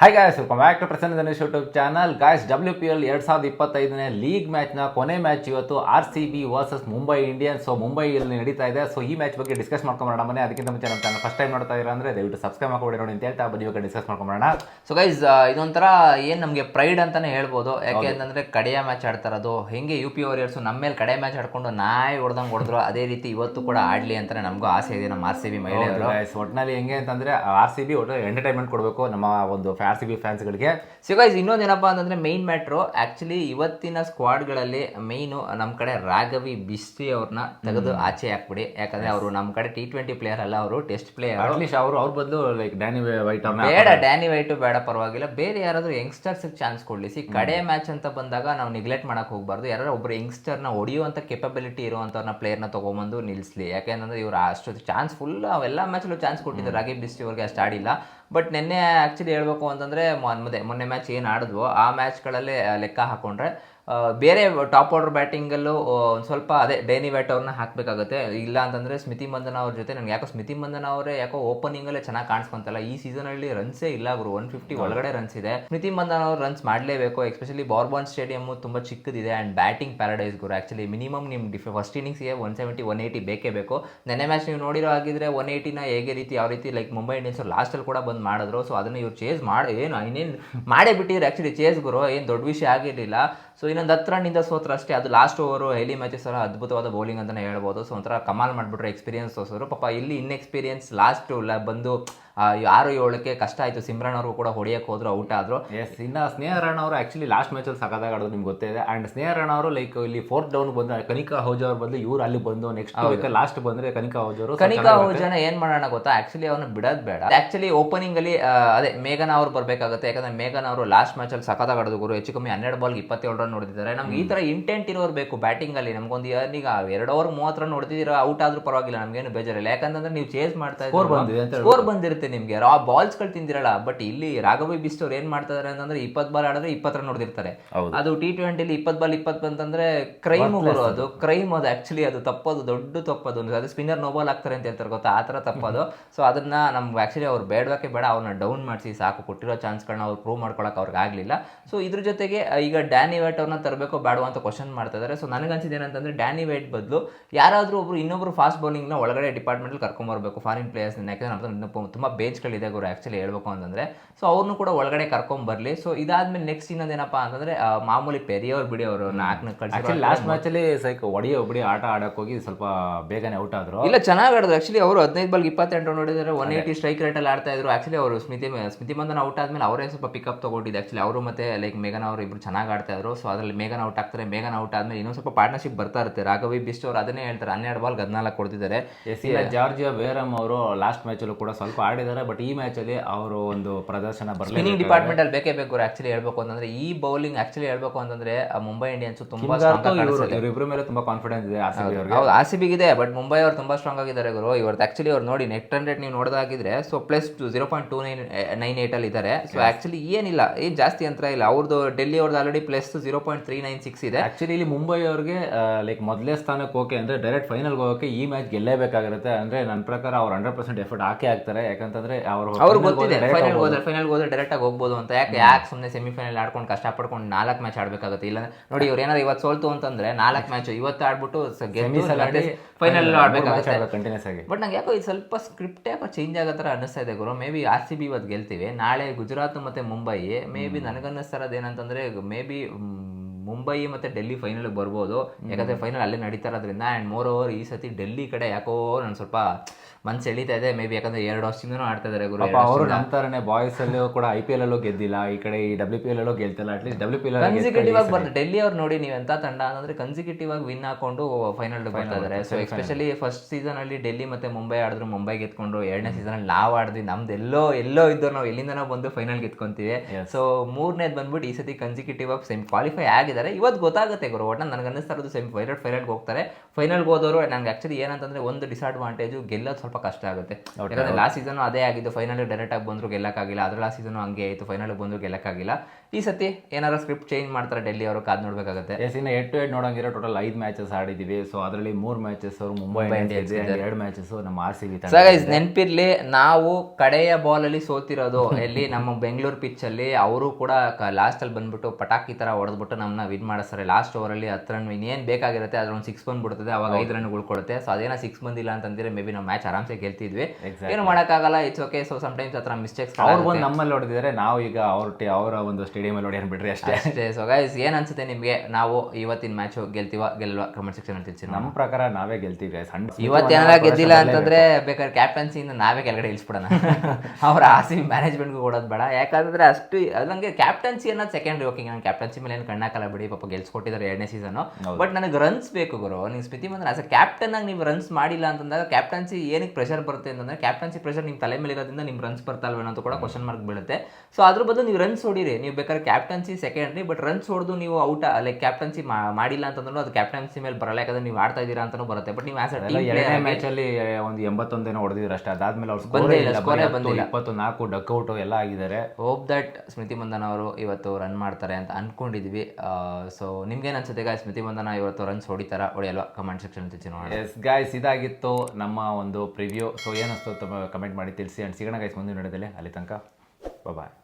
Hi guys welcome back to Prasanna Ganesh YouTube channel guys W P L ಎರಡು ಸಾವಿರದ ಇಪ್ಪತ್ತೈದನೇ league ಮ್ಯಾಚ್ನ ಕೊನೆ ಮ್ಯಾಚ್ ಇವತ್ತು R C B versus Mumbai Indians so ಮುಂಬೈಯಲ್ಲಿ ನಡೀತಾ ಇದೆ. ಸೊ ಈ ಮ್ಯಾಚ್ ಬಗ್ಗೆ ಡಿಸ್ಕಸ್ ಮಾಡ್ಕೊಂಬರೋಣ. ಮನೆ ಅದಕ್ಕಿಂತ ಮುಂಚೆ ನಮ್ಮ ಚಾನಲ್ ಫಸ್ಟ್ ಟೈಮ್ ನೋಡ್ತಾ ಇರೋ ಅಂದರೆ ದಯವಿಟ್ಟು ಸಬ್ಸ್ಕ್ರೈಬ್ ಮಾಡ್ಕೊಬೇಡಿ ನೋಡಿ ಅಂತ ಹೇಳ್ತಾ ಬನ್ನಿ. ಇವಾಗ ಡಿಸ್ಕಸ್ ಮಾಡ್ಕೊಂಬರೋಣ. ಸೊ ಗೈಸ್ ಇದೊಂಥರ ಏನು ನಮಗೆ ಪ್ರೈಡ್ ಅಂತಲೇ ಹೇಳ್ಬೋದು. ಯಾಕೆ ಅಂತಂದರೆ ಕಡೆಯ ಮ್ಯಾಚ್ ಆಡ್ತಾರದು. ಹೆಂಗೆ ಯು ಪಿ ವಾರಿಯರ್ಸು ನಮ್ಮ ಮೇಲೆ ಕಡೆ ಮ್ಯಾಚ್ ಆಡ್ಕೊಂಡು ನಾಯಿ ಹೊಡೆದಂಗೆ ಹೊಡೆದ್ರು ಅದೇ ರೀತಿ ಇವತ್ತು ಕೂಡ ಆಡಲಿ ಅಂತಲೇ ನಮಗೂ ಆಸೆ ಇದೆ ನಮ್ಮ ಆರ್ ಸಿ ಬಿ ಮಹಿಳೆಯರು. ಒಟ್ಟಿನಲ್ಲಿ ಹೆಂಗೆ ಅಂತಂದರೆ ಆರ್ ಸಿ ಬಿ ಒಟ್ಟು ಎಂಟರ್ಟೈನ್ಮೆಂಟ್ ಕೊಡಬೇಕು. ನಮ್ಮ ಒಂದು ಆರ್ ಸಿ ಬಿ ಫ್ಯಾನ್ಸ್ಗಳಿಗೆ ಸೊ ಗೈಸ್ ಇನ್ನೊಂದೇನಪ್ಪ ಅಂತಂದರೆ ಮೈನ್ ಮ್ಯಾಟ್ರು ಆ್ಯಕ್ಚುಲಿ ಇವತ್ತಿನ ಸ್ಕ್ವಾಡ್ಗಳಲ್ಲಿ ಮೈನು ನಮ್ಮ ಕಡೆ ರಾಘವಿ ಬಿಸ್ತಿ ಅವ್ರನ್ನ ತೆಗೆದು ಆಚೆ ಹಾಕ್ಬಿಡಿ. ಯಾಕಂದ್ರೆ ಅವರು ನಮ್ಮ ಕಡೆ ಟಿ ಟ್ವೆಂಟಿ ಪ್ಲೇಯರ್ ಅಲ್ಲ ಅವರು ಟೆಸ್ಟ್ ಪ್ಲೇಯರ್ ಅಟ್ಲೀಸ್ಟ್ ಅವರು ಅವ್ರ ಬದಲು ಲೈಕ್ ಡ್ಯಾನಿ ವೈಟ್ ಬೇಡ ಡ್ಯಾನಿ ವೈಟ್ ಬೇಡ ಪರವಾಗಿಲ್ಲ. ಬೇರೆ ಯಾರಾದರೂ ಯಂಗ್ಸ್ಟರ್ಸಿಗೆ ಚಾನ್ಸ್ ಕೊಡ್ಲಿ. ಸಿ ಕಡೆ ಮ್ಯಾಚ್ ಅಂತ ಬಂದಾಗ ನಾವು ನೆಗ್ಲೆಕ್ಟ್ ಮಾಡೋಕ್ಕೆ ಹೋಗ್ಬಾರ್ದು. ಯಾರು ಒಬ್ಬರು ಯಂಗ್ಸ್ಟರ್ನ ಹೊಡೆಯುವಂಥ ಕೆಪಬಿಲಿಟಿ ಇರುವಂಥವ್ರನ್ನ ಪ್ಲೇಯರ್ನ ತೊಗೊಂಬಂದು ನಿಲ್ಲಿಸಲಿ ಯಾಕೆಂದ್ರೆ ಇವರು ಅಷ್ಟು ಚಾನ್ಸ್ ಫುಲ್ ಅವೆಲ್ಲ ಮ್ಯಾಚಲ್ಲೂ ಚಾನ್ಸ್ ಕೊಟ್ಟಿದ್ದಾರೆ ರಾಗಿ ಬಿಸ್ಟಿ ಅವ್ರಿಗೆ ಅಷ್ಟು ಆಡಿಲ್ಲ. ಬಟ್ ನಿನ್ನೆ ಆ್ಯಕ್ಚುಲಿ ಹೇಳಬೇಕು ಅಂತಂದರೆ ಮೊನ್ನೆ ಮೊನ್ನೆ ಮ್ಯಾಚ್ ಏನು ಆಡಿದ್ವೋ ಆ ಮ್ಯಾಚ್ಗಳಲ್ಲೇ ಲೆಕ್ಕ ಹಾಕೊಂಡ್ರೆ ಬೇರೆ ಟಾಪ್ ಆರ್ಡರ್ ಬ್ಯಾಟಿಂಗಲ್ಲೂ ಒಂದು ಸ್ವಲ್ಪ ಅದೇ ಡೇನಿ ವ್ಯಾಟ್ ಅವ್ರನ್ನ ಹಾಕಬೇಕಾಗುತ್ತೆ. ಇಲ್ಲ ಅಂತಂದರೆ ಸ್ಮಿತಿ ಮಂದನ ಅವ್ರ ಜೊತೆ ನನಗೆ ಯಾಕೋ ಸ್ಮಿತಿ ಮಂದನ ಅವರೇ ಯಾಕೋ ಓಪನಿಂಗಲ್ಲೇ ಚೆನ್ನಾಗಿ ಕಾಣಿಸ್ಕೊಂತಲ್ಲ. ಈ ಸೀಸನಲ್ಲಿ ರನ್ಸೇ ಇಲ್ಲ ಅವರು ಒನ್ ಫಿಫ್ಟಿ ಒಳಗಡೆ ರನ್ಸ್ ಇದೆ. ಸ್ಮಿತಿ ಮಂದನ ಅವ್ರು ರನ್ಸ್ ಮಾಡಲೇಬೇಕು. ಎಸ್ಪೆಷಲಿ ಬಾರ್ಬಾನ್ ಸ್ಟೇಡಿಯಮ್ ತುಂಬ ಚಿಕ್ಕದಿದೆ ಆ್ಯಂಡ್ ಬ್ಯಾಟಿಂಗ್ ಪ್ಯಾರಡೈಸ್ ಗುರು. ಆ್ಯಕ್ಚುಲಿ ಮಿನಿಮಮ್ ನಿಮ್ಮ ಡಿಫ್ ಫಸ್ಟ್ ಇನ್ನಿಂಗ್ಸ್ಗೆ ಒನ್ ಸೆವೆಂಟಿ ಒನ್ ಏಯ್ಟಿ ಬೇಕೇ ಬೇಕು. ನೆನ್ನೆ ಮ್ಯಾಚ್ ನೀವು ನೋಡಿರೋ ಆಗಿದ್ರೆ ಒನ್ ಏಯ್ಟಿನ ಹೇಗೆ ರೀತಿ ಯಾವ ರೀತಿ ಲೈಕ್ ಮುಂಬೈ ಇಂಡಿಯನ್ಸ್ ಲಾಸ್ಟಲ್ಲಿ ಕೂಡ ಬಂದು ಮಾಡಿದ್ರು. ಸೊ ಅದನ್ನು ಇವ್ರು ಚೇಸ್ ಮಾಡಿ ಏನು ಇನ್ನೇನು ಮಾಡೇ ಬಿಟ್ಟಿದ್ರು ಆ್ಯಕ್ಚುಲಿ ಚೇಸ್ ಗುರು. ಏನು ದೊಡ್ಡ ವಿಷಯ ಆಗಿರಲಿಲ್ಲ. ಸೊ ಇನ್ನೊಂದು ಹತ್ತು ರನ್ನಿಂದ ಸೋತ್ರ ಅಷ್ಟೇ. ಅದು ಲಾಸ್ಟ್ ಓವರು ಹೆಲಿ ಮ್ಯಾಚಸ್ ಅದ್ಭುತವಾದ ಬೌಲಿಂಗ್ ಅಂತಲೇ ಹೇಳ್ಬೋದು. ಸೊ ಒಂಥರ ಕಮಾಲ್ ಮಾಡಿಬಿಟ್ರೆ ಎಕ್ಸ್ಪೀರಿಯನ್ಸ್ ತೋರಿಸಿದ್ರು ಪಾಪ ಇಲ್ಲಿ ಇನ್ಎಕ್ಸ್ಪೀರಿಯನ್ಸ್ ಲಾಸ್ಟ್ ಬಂದು ಆರು ಏಳಕ್ಕೆ ಕಷ್ಟ ಆಯ್ತು. ಸಿಮ್ರನ್ ಅವರು ಕೂಡ ಹೊಡಿಯಕ್ಕೆ ಹೋದ್ರು ಔಟ್ ಆದ್ರು. ಎಸ್ ಇನ್ನ ಸ್ನೇಹ ರಣ ಅವರು ಆಕ್ಚುಲಿ ಲಾಸ್ಟ್ ಮ್ಯಾಚಲ್ಲಿ ಸಕದಾಗ ಆಡೋದು ನಿಮ್ಗೆ ಗೊತ್ತಿದೆ ಅಂಡ್ ಸ್ನೇಹ ರಣ ಅವರು ಲೈಕ್ ಇಲ್ಲಿ ಫೋರ್ತ್ ಡೌನ್ ಬಂದು ಕನಿಕಾ ಹೌಜ್ ಅವ್ರ ಬದಲು ಇವ್ರು ಅಲ್ಲಿ ಬಂದು ನೆಕ್ಸ್ಟ್ ಲಾಸ್ಟ್ ಬಂದ್ರೆ ಕನಿಕಾ ಹೌಜ್ ಅವರು ಕನಿಕಾ ಜನ ಏನ್ ಮಾಡೋಣ ಗೊತ್ತಾ? ಆಕ್ಚುಲಿ ಅವ್ನ ಬಿಡೋದ್ ಬೇಡ. ಆಕ್ಚುಲಿ ಓಪನಿಂಗ್ ಅಲ್ಲಿ ಅದೇ ಮೇಘನ ಅವ್ರು ಬರಬೇಕಾಗುತ್ತೆ. ಯಾಕಂದ್ರೆ ಮೇಘನ ಅವರು ಲಾಸ್ಟ್ ಮ್ಯಾಚ್ ಅಲ್ಲಿ ಸಖತ್ತಾಗಿ ಆಡೋದು ಗುರು. ಹೆಚ್ಚು ಕಮ್ಮಿ ಹನ್ನೆರಡು ಬಾಲ್ ಇಪ್ಪತ್ತೇಳು ರನ್ ನೋಡಿದ್ದಾರೆ ನಮ್ಗೆ ಈ ತರ ಇಂಟೆಂಟ್ ಇರೋರು ಬೇಕು ಬ್ಯಾಟಿಂಗ್ ಅಲ್ಲಿ. ನಮ್ಗೊಂದು ಈಗ ಎರಡು ಓವರ್ ಮೂವತ್ತು ರನ್ ನೋಡ್ತಿದ್ದೀರಾ ಔಟ್ ಆದ್ರೂ ಪರವಾಗಿಲ್ಲ. ನಮ್ಗೇನು ಬೇಜಾರಿಲ್ಲ. ಯಾಕಂದ್ರೆ ನೀವು ಚೇಸ್ ಮಾಡ್ತಾ ಸ್ಕೋರ್ ಬಂದಿರುತ್ತೆ. ನಿಮ್ಗೆ. ರಾ ಬಾಲ್ಸ್ಗಳು ತಿಂದಿರಲ್ಲ ಬಟ್ ಇಲ್ಲಿ ರಾಘವಿ ಬಿಸ್ಟ್ ಅವ್ರು ಏನ್ ಮಾಡ್ತಾರೆ ಅಂತಂದ್ರೆ ಇಪ್ಪತ್ತು ಬಾಲ್ ಆಡಿದ್ರೆ ಇಪ್ಪತ್ತರ ನೋಡಿರ್ತಾರೆ. ಅದು ಟಿ ಟ್ವೆಂಟಿಲಿ ಇಪ್ಪತ್ತು ಬಾಲ್ ಇಪ್ಪತ್ತು ಬಂತಂದ್ರೆ ಕ್ರೈಮ್ ಗುರು ಅದು. ಕ್ರೈಮ್ ಅದು. ಆಕ್ಚುಲಿ ಅದು ತಪ್ಪದು ದೊಡ್ಡ ತಪ್ಪದು. ಅದು ಸ್ಪಿನ್ನರ್ ನೋಬಾಲ್ ಆಗ್ತಾರೆ ಅಂತ ಹೇಳ್ತಾರೆ ಗೊತ್ತಾ? ಆ ಥರ ತಪ್ಪದು. ಸೊ ಅದನ್ನ ನಮ್ಗೆ ಆಕ್ಚುಲಿ ಅವ್ರು ಬೇಡವಾಕೆ ಬೇಡ ಅವ್ರನ್ನ ಡೌನ್ ಮಾಡಿಸಿ ಸಾಕು. ಕೊಟ್ಟಿರೋ ಚಾನ್ಸ್ಗಳನ್ನ ಅವ್ರು ಪ್ರೂವ್ ಮಾಡ್ಕೊಳಕ್ಕೆ ಅವ್ರಿಗೆ ಆಗಲಿಲ್ಲ. ಸೊ ಇದ್ರ ಜೊತೆಗೆ ಈಗ ಡ್ಯಾನಿ ವೈಟ್ ಅವ್ರನ್ನ ತರಬೇಕೋ ಬೇಡವಾ ಅಂತ ಕ್ವಶನ್ ಮಾಡ್ತಾ ಇದ್ದಾರೆ ಸೊ ನನಗನ್ಸಿದ್ದು ಏನಂತಂದ್ರೆ ಡ್ಯಾನಿ ವೈಟ್ ಬದಲು ಯಾರಾದರೂ ಒಬ್ರು ಇನ್ನೊಬ್ರು ಫಾಸ್ಟ್ ಬೌಲಿಂಗ್ನ ಒಳಗಡೆ ಡಿಪಾರ್ಟ್ಮೆಂಟಲ್ಲಿ ಕರ್ಕೊಂಬರ್ಬೇಕು ಫಾರಿನ್ ಪ್ಲೇಯರ್ಸ್ನ ಯಾಕಂದ್ರೆ ತುಂಬ ಬೇಂಚ್ಗಳಿದೆ ಗುರು ಆ್ಯಕ್ಚುಲಿ ಹೇಳ್ಬೇಕು ಅಂತಂದರೆ. ಸೊ ಅವ್ರನ್ನೂ ಕೂಡ ಒಳಗಡೆ ಕರ್ಕೊಂಬರ್ಲಿ ಸೊ ಇದಾದ್ಮೇಲೆ ನೆಕ್ಸ್ಟ್ ಇನ್ನೊಂದೇನಪ್ಪ ಅಂತಂದ್ರೆ ಮಾಮೂಲಿ ಪೆರಿಯವ್ರು ಬಿಡಿ ಅವರು ನಾಲ್ಕನ ಕಳಿಸಿ ಲಾಸ್ಟ್ ಮ್ಯಾಚಲ್ಲಿ ಸೈಕ್ ಒಡಿಯೋ ಒಬ್ಬಡಿ ಆಟ ಆಡೋಕೆ ಹೋಗಿ ಸ್ವಲ್ಪ ಬೇಗನೆ ಔಟ್ ಆದರು. ಇಲ್ಲ ಚೆನ್ನಾಗಿ ಆಡಿದ್ರು. ಆ್ಯಕ್ಚುಲಿ ಅವರು ಹದಿನೈದು ಬಾಲ್ಗೆ ಇಪ್ಪತ್ತೆಂಟು ನೋಡಿದರೆ ಒನ್ ಏಯ್ಟಿ ಸ್ಟ್ರೈಕ್ ರೇಟಲ್ಲಿ ಆಡ್ತಾ ಇದ್ರು. ಆ್ಯಕ್ಚುಲಿ ಅವರು ಸ್ಮಿತಿ ಸ್ಮಿತಿ ಮಂದನ ಔಟ್ ಆದಮೇಲೆ ಅವರೇ ಸ್ವಲ್ಪ ಪಿಕಪ್ ತೊಗೊಂಡಿದ್ದು. ಆ್ಯಕ್ಚುಲಿ ಅವರು ಮತ್ತೆ ಲೈಕ್ ಮೇಘನ ಅವರು ಇಬ್ಬರು ಚೆನ್ನಾಗಿ ಆಡ್ತಾ ಇದ್ರು. ಸೊ ಅದರಲ್ಲಿ ಮೇಘನ ಔಟ್ ಆಗ್ತಾರೆ ಮೇಘನ ಔಟ್ ಆದಮೇಲೆ ಇನ್ನೊಂದು ಸ್ವಲ್ಪ ಪಾರ್ಟ್ನರ್ಶಿಪ್ ಬರ್ತಾ ಇರುತ್ತೆ. ರಾಘವಿ ಬಿಸ್ಟ್ ಅವರು ಅದನ್ನೇ ಹೇಳ್ತಾರೆ. ಹನ್ನೆರಡು ಬಾಲ್ ಹದಿನಾಲ್ಕು ಕೊಡ್ತಿದ್ದಾರೆ. ಜಾರ್ಜಿಯಾ ಬೇರಮ್ ಅವರು ಲಾಸ್ಟ್ ಮ್ಯಾಚಲ್ಲೂ ಕೂಡ ಸ್ವಲ್ಪ ಆಡಿದ್ದಾರೆ ಬಟ್ ಈ ಮ್ಯಾಚ್ ಅಲ್ಲಿ ಅವರು ಒಂದು ಪ್ರದರ್ಶನ ಬರಲಿ ಸ್ಪಿನ್ನಿಂಗ್ ಡಿಪಾರ್ಟ್ಮೆಂಟ್ ಅಲ್ಲಿ ಬೇಕೇ ಬೇಕು ಆಕ್ಚುಲಿ ಹೇಳ್ಬೇಕು ಅಂತಂದ್ರೆ. ಈ ಬೌಲಿಂಗ್ ಆಕ್ಚುಲಿ ಹೇಳ್ಬೇಕು ಅಂತಂದ್ರೆ ಮುಂಬೈ ಇಂಡಿಯನ್ಸ್ ತುಂಬಾ. ಇವರಿಬ್ಬರ ಮೇಲೆ ತುಂಬಾ ಕಾನ್ಫಿಡೆನ್ಸ್ ಇದೆ ಹೌದು ಆರ್ ಸಿ ಬಿಗಿದೆ ಬಟ್ ಮುಂಬೈ ಅವರು ತುಂಬಾ ಸ್ಟ್ರಾಂಗ್ ಆಗಿದ್ದಾರೆ ಗುರು. ಇವತ್ತು ಆಕ್ಚುಲಿ ಅವ್ರು ನೋಡಿ ನೆಟ್ ಹಂಡ್ರೆಡ್ ರೇಟ್ ನೀವು ನೋಡೋದಾಗಿದ್ರೆ so plus zero point two nine nine eight ಅಲ್ಲಿ ಇದ್ದಾರೆ. ಸೊ ಆಕ್ಚುಲಿ ಏನಿಲ್ಲ ಏನ್ ಜಾಸ್ತಿ ಅಂತರ ಇಲ್ಲ. ಅವ್ರದ್ದು ಡೆಲ್ಲಿ ಅವ್ರದ್ದು already plus zero point three nine six ಇದೆ. ಆಕ್ಚುಲಿ ಇಲ್ಲಿ ಮುಂಬೈ ಅವ್ರಿಗೆ ಲೈಕ್ ಮೊದಲೇ ಸ್ಥಾನಕ್ಕೆ ಓಕೆ ಅಂದ್ರೆ ಡೈರೆಕ್ಟ್ ಫೈನಲ್ ಹೋಗೋಕೆ ಈ ಮ್ಯಾಚ್ ಗೆಲ್ಲೇಬೇಕಾಗಿರುತ್ತೆ. ಅಂದ್ರೆ ನನ್ನ ಪ್ರಕಾರ ಅವ್ರು ಹಂಡ್ರೆಡ್ ಪರ್ಸೆಂಟ್ ಎಫರ್ಟ್ ಹಾಕಿ ಆಗ್ತಾರೆ ಯಾಕಂತಂದ್ರೆ ಅವರು ಅವ್ರಿಗೆ ಗೊತ್ತಿದೆ ಫೈನಲ್ ಹೋದ್ರೆ ಫೈನಲ್ ಹೋದ್ರೆ ಡೈರೆಕ್ಟ್ ಆಗಿ ಹೋಗ್ಬೋದು ಅಂತ. ಯಾಕೆ ಯಾಕೆ ಸುಮ್ಮನೆ ಸೆಮಿಫೈನಲ್ ಆಡ್ಕೊಂಡು ಕಷ್ಟಪಡ್ಕೊಂಡು ನಾಲ್ಕು ಮ್ಯಾಚ್ ಆಡ್ಬೇಕಾಗುತ್ತೆ? ಇಲ್ಲ ನೋಡಿ ಇವ್ರು ಏನಾದ್ರು ಇವತ್ತು ಸೋಲ್ತು ಅಂತಂದ್ರೆ ನಾಲ್ಕು ಮ್ಯಾಚ್ ಇವತ್ತು ಆಡ್ಬಿಟ್ಟು ಫೈನಲ್ ಆಡ್ಬೇಕಾಗುತ್ತೆ. ಕಂಟಿನ್ಯೂಸ್ ಆಗಿ. ಬಟ್ ನಂಗೆ ಯಾಕೋ ಇದು ಸ್ವಲ್ಪ ಸ್ಕ್ರಿಪ್ಟ್ ಯಾಕೋ ಚೇಂಜ್ ಆಗೋ ಥರ ಅನ್ನಿಸ್ತಾ ಇದೆ ಗುರು. Maybe R C B ಇವತ್ತು ಗೆಲ್ತೀವಿ. ನಾಳೆ ಗುಜರಾತ್ ಮತ್ತೆ ಮುಂಬೈ. ಮೇ ಬಿ ನನಗನ್ನಿಸ್ತಾ ಇರೋದು ಏನಂತಂದ್ರೆ ಮೇ ಬಿ ಮುಂಬೈ ಮತ್ತೆ ಡೆಲ್ಲಿ ಫೈನಲ್ ಬರ್ಬೋದು. ಯಾಕಂದ್ರೆ ಫೈನಲ್ ಅಲ್ಲೇ ನಡೀತಾ ಇರೋದ್ರಿಂದ ಆ್ಯಂಡ್ ಮೋರ್ ಓವರ್ ಈ ಸತಿ ಡೆಲ್ಲಿ ಕಡೆ ಯಾಕೋ ನಾನು ಸ್ವಲ್ಪ ಮನ್ಸು ಎಳಿತಾ ಇದೆ. ಮೇ ಬಿ ಯಾಕಂದ್ರೆ ಎರಡು ವರ್ಷದಿಂದನೂ ಆಡ್ತಾ ಇದ್ದಾರೆ ಗುರು ಅವರು ನಂತರನೇ ತರನೇ ಬಾಯ್ಸ್ ಅಲ್ಲೂ ಕೂಡ ಐ ಪಿ ಎಲ್ ಅಲ್ಲೂ ಗೆದ್ದಿಲ್ಲ. ಈ ಕಡೆ ಈ ಡಬ್ಲ್ಯೂ ಪಿ ಎಲ್ ಅಲ್ಲೂ ಗೆಲ್ತಿಲ್ಲ. At least W P L consecutive ಆಗಿ ಬರ್ತಾರೆ. ಡೆಲ್ಲಿ ಅವ್ರು ನೋಡಿ ನೀವು ಎಂತ ತಂಡ ಅಂದ್ರೆ ಕನ್ಸಿಕ್ಯೂಟಿವ್ ಆಗಿ ವಿನ್ ಹಾಕೊಂಡು ಫೈನಲ್ ಬರ್ತಾ ಇದ್ದಾರೆ ಸೊ ಎಸ್ಪೆಷಲಿ ಫಸ್ಟ್ ಸೀಸನ್ ಅಲ್ಲಿ ಡೆಲ್ಲಿ ಮತ್ತೆ ಮುಂಬೈ ಆಡಿದ್ರು. ಮುಂಬೈ ಗೆದ್ಕೊಂಡ್ರು ಎರಡನೇ ಸೀಸನ್ ಅಲ್ಲಿ ನಾವು ಆಡಿದ್ವಿ. ನಮ್ದು ಎಲ್ಲೋ ಎಲ್ಲೋ ಇದ್ದೋ ನಾವು ಎಲ್ಲಿಂದನೋ ಬಂದು ಫೈನಲ್ ಗೆದ್ಕೊಂತೀವಿ. ಸೊ ಮೂರನೇದು ಬಂದ್ಬಿಟ್ಟು ಈ ಸತಿ ಕನ್ಸಿಕ್ಯೂಟಿವ್ ಆಗಿ ಸೆಮಿ ಕ್ವಾಲಿಫೈ ಆಗಿದೆ. ಮಾಡಿದ್ದಾರೆ ಇವತ್ತು ಗೊತ್ತಾಗುತ್ತೆ ಗುರು ಒಟ್ಟು ನನಗೆ ಅನ್ನಿಸ್ತಾ ಇರೋದು ಸೆಮಿ ಫೈನಲ್ ಫೈನಲ್ಗೆ ಹೋಗ್ತಾರೆ. ಫೈನಲ್ಗೆ ಹೋದವರು ನನಗೆ ಆ್ಯಕ್ಚುಲಿ ಏನಂತಂದ್ರೆ ಒಂದು ಡಿಸ್ಅಡ್ವಾಂಟೇಜು ಗೆಲ್ಲೋದು ಸ್ವಲ್ಪ ಕಷ್ಟ ಆಗುತ್ತೆ. ಯಾಕಂದರೆ ಲಾಸ್ಟ್ ಸೀಸನ್ ಅದೇ ಆಗಿದ್ದು ಫೈನಲ್ ಡೈರೆಕ್ಟಾಗಿ ಬಂದರೂ ಗೆಲ್ಲಕ್ಕಾಗಿಲ್ಲ. ಅದರ ಲಾಸ್ಟ್ ಸೀಸನು ಹಂಗೆ ಆಯಿತು ಫೈನಲ್ಗೆ ಬಂದ್ರು ಗೆಲ್ಲಕ್ಕಾಗಿಲ್ಲ. ಈ ಸತಿ ಏನಾದ್ರು ಸ್ಕ್ರಿಪ್ಟ್ ಚೇಂಜ್ ಮಾಡ್ತಾರೆ ಡೆಲ್ಲಿ ಅವರು ಕಾದು ನೋಡಬೇಕಾಗುತ್ತೆ. ಎಸ್ ಇನ್ನು ಎಟ್ ಟು ಎಡ್ ನೋಡೋಂಗಿರೋ ಟೋಟಲ್ ಐದು ಮ್ಯಾಚಸ್ ಆಡಿದ್ದೀವಿ. ಸೊ ಅದರಲ್ಲಿ ಮೂರು ಮ್ಯಾಚಸ್ ಅವರು ಮುಂಬೈ ಇಂಡಿಯನ್ಸ್ ಎರಡು ಮ್ಯಾಚಸ್ ನಮ್ಮ ಆರ್ ಸಿ ಬಿ ಗೈಸ್ ನಾವು ಕಡೆಯ ಬಾಲಲ್ಲಿ ಅಲ್ಲಿ ಸೋತಿರೋದು ಎಲ್ಲಿ ನಮ್ಮ ಬೆಂಗಳೂರು ಪಿಚ್ ಅಲ್ಲಿ ಅವರು ಕೂಡ ಲಾಸ್ಟಲ್ಲಿ ಬಂದ್ಬಿಟ್ಟು ಪಟಾಕಿ ತರ ಹೊಡೆದ್ಬಿಟ್ಟು ನಮ್ಮನ್ನ ವಿನ್ ಮಾಡಿಸ್ತಾರೆ ಲಾಸ್ಟ್ ಓವರಲ್ಲಿ ಅಲ್ಲಿ ಹತ್ತು ರನ್ ಇನ್ನೇನ್ ಬೇಕಾಗಿರುತ್ತೆ ಅದ್ರ ಒಂದು ಸಿಕ್ಸ್ ಬಂದ್ಬಿಡ್ತದೆ ಅವಾಗ ಐದು ರನ್ ಉಳ್ಕೊಡುತ್ತೆ ಸೊ ಅದೇನೋ ಸಿಕ್ಸ್ ಬಂದಿಲ್ಲ ಅಂತಂದ್ರೆ ಮೇ ಬಿ ನಾವು ಮ್ಯಾಚ್ ಆರಾಮ್ಸೆ ಗೆಲ್ತಿದ್ವಿ. ಏನು ಮಾಡೋಕ್ಕಾಗಲ್ಲ ಇಟ್ಸ್ ಓಕೆ ಸೊ ಟೈಮ್ಸ್ ಹತ್ರ ಮಿಸ್ಟೇಕ್ಸ್ ಅವ್ರು ಬಂದು ನಮ್ಮಲ್ಲಿ ಹೊಡೆದಿದ್ರೆ ನಾವು ಈಗ ಅವ್ರ ಟಿ ಅವರ ಒಂದು ಸ್ಟೇಡಿಯಂ ಅಲ್ಲಿ ಹೊಡೆಯೋಣ ಬಿಡ್ರಿ ಅಷ್ಟೇ. ಅಷ್ಟೇ. ಸೊ ಗೈಸ್ ಏನು ಅನ್ಸುತ್ತೆ ನಿಮಗೆ? ನಾವು ಇವತ್ತಿನ ಮ್ಯಾಚ್ ಗೆಲ್ತೀವ ಗೆಲ್ವಾ ಕಮೆಂಟ್ ಸೆಕ್ಷನ್ ಅಲ್ಲಿ ತಿಳಿಸಿ ನಮ್ಮ ಪ್ರಕಾರ ನಾವೇ ಗೆಲ್ತೀವಿ ಗೈಸ್ ಇವತ್ತೇನಾರ ಗೆದ್ದಿಲ್ಲ ಅಂತಂದ್ರೆ ಬೇಕಾದ್ರೆ ಕ್ಯಾಪ್ಟನ್ಸಿಯಿಂದ ನಾವೇ ಕೆಳಗಡೆ ಇಳಿಸ್ಬಿಡೋಣ. ಅವ್ರ ಆಸೆ ಮ್ಯಾನೇಜ್ಮೆಂಟ್ಗೂ ಕೊಡೋದು ಬೇಡ. ಯಾಕಂದ್ರೆ ಅಷ್ಟು ಅದಂಗೆ ಕ್ಯಾಪ್ಟನ್ಸಿ ಅನ್ನೋದು ಸೆಕೆಂಡ್ ಓಕೆ ನಾನು ಕ್ಯಾಪ್ಟನ್ಸಿ ಮೇಲೆ ಏನು ಕಣ್ಣಾಕಲ್ಲ ಬಿಡಿ ಪಾಪ ಗೆಲ್ಸ್ಕೊಟ್ಟಿದ್ದಾರೆ ಎರಡನೇ ಸೀಸನ್ ಬಟ್ ನನಗೆ ರನ್ಸ್ ಬೇಕು ಗುರು. ನೀವು ಸ್ಮಿತಿ ಬಂದ್ರೆ ಆಸ್ ಅ ಕ್ಯಾಪ್ಟನ್ ಆಗಿ ನೀವು ರನ್ಸ್ ಮಾಡಿಲ್ಲ ಅಂತಂದಾಗ ಕ್ಯಾಪ್ಟನ್ಸಿ ಏನಕ್ಕೆ ಪ್ರೆಷರ್ ಬರುತ್ತೆ ಅಂತಂದ್ರೆ ಕ್ಯಾಪ್ಟನ್ಸಿ ಪ್ರೆಷರ್ ನಿಮ್ಮ ತಲೆ ಮೇಲೆ ಇರೋದ್ರಿಂದ ನಿಮ್ಮ ರನ್ಸ್ ಬರ್ತಲ್ವೇನೋ ಅಂತ ಕೂಡ ಕ್ವಶನ್ ಮಾರ್ಕ್ ಬೀಳುತ್ತೆ. ಸೊ ಅದ್ರ ಬದಲು ನೀವು ರನ್ಸ್ ಹೊಡಿರಿ. ನೀವು ಬೇಕಾದ್ರೆ ಕ್ಯಾಪ್ಟನ್ಸಿ ಸೆಕೆಂಡ್ರಿ ಬಟ್ ರನ್ಸ್ ಹೊಡೆದು ನೀವು ಔಟ್ ಲೈಕ್ ಕ್ಯಾಪ್ಟನ್ಸಿ ಮಾಡಿಲ್ಲ ಅಂತಂದ್ರೂ ಅದು ಕ್ಯಾಪ್ಟನ್ಸಿ ಮೇಲೆ ಬರಲ್ಲ ಯಾಕಂದ್ರೆ ನೀವು ಆಡ್ತಾ ಇದ್ದೀರಾ ಅಂತಾನೂ ಬರುತ್ತೆ. ಬಟ್ ನೀವು ಆಸ್ ಎರಡನೇ ಮ್ಯಾಚ್ ಅಲ್ಲಿ ಒಂದು ಎಂಬತ್ತೊಂದೇನೋ ಹೊಡೆದಿದ್ರು ಅಷ್ಟೇ. ಅದಾದ್ಮೇಲೆ ಅವ್ರು ಸ್ಕೋರ್ ಬಂದಿಲ್ಲ. ಇಪ್ಪತ್ತು ನಾಲ್ಕು ಡಕ್ಔಟ್ ಎಲ್ಲ ಆಗಿದ್ದಾರೆ. ಹೋಪ್ ದಟ್ ಸ್ಮೃತಿ ಮಂದನ್ ಅವರು ಇವತ್ತು ರನ್ ಮಾಡ್ತಾರೆ ಅಂತ ಅನ್ಕೊಂಡಿದ್ವಿ. ಸೊ ನಿಮ್ಗೇನು ಅನ್ಸುತ್ತೆ ಗಾಯ್ ಸ್ಮೃತಿ ಬಂಧನ ಇವತ್ತು ರನ್ಸ್ ಹೊಡಿತಾರ? ಹೊಡಿಯಲ್ವಾ? ಕಮೆಂಟ್ ಸೆಕ್ಷನ್ ತಿಳಿಸಿ ನೋಡಿ ಎಸ್ ಗಾಯ್ಸ್ ಇದಾಗಿತ್ತು ನಮ್ಮ ಒಂದು ಪ್ರಿವ್ಯೂ ಸೊ ಏನಿಸ್ತು ಕಮೆಂಟ್ ಮಾಡಿ ತಿಳಿಸಿ. ಅಂಡ್ ಸಿಗೋಣ ಗಾಯ್ಸ್ ಮುಂದಿನ ನಡೆದಲ್ಲಿ ಅಲ್ಲಿ ತನಕ ಬಾಯ್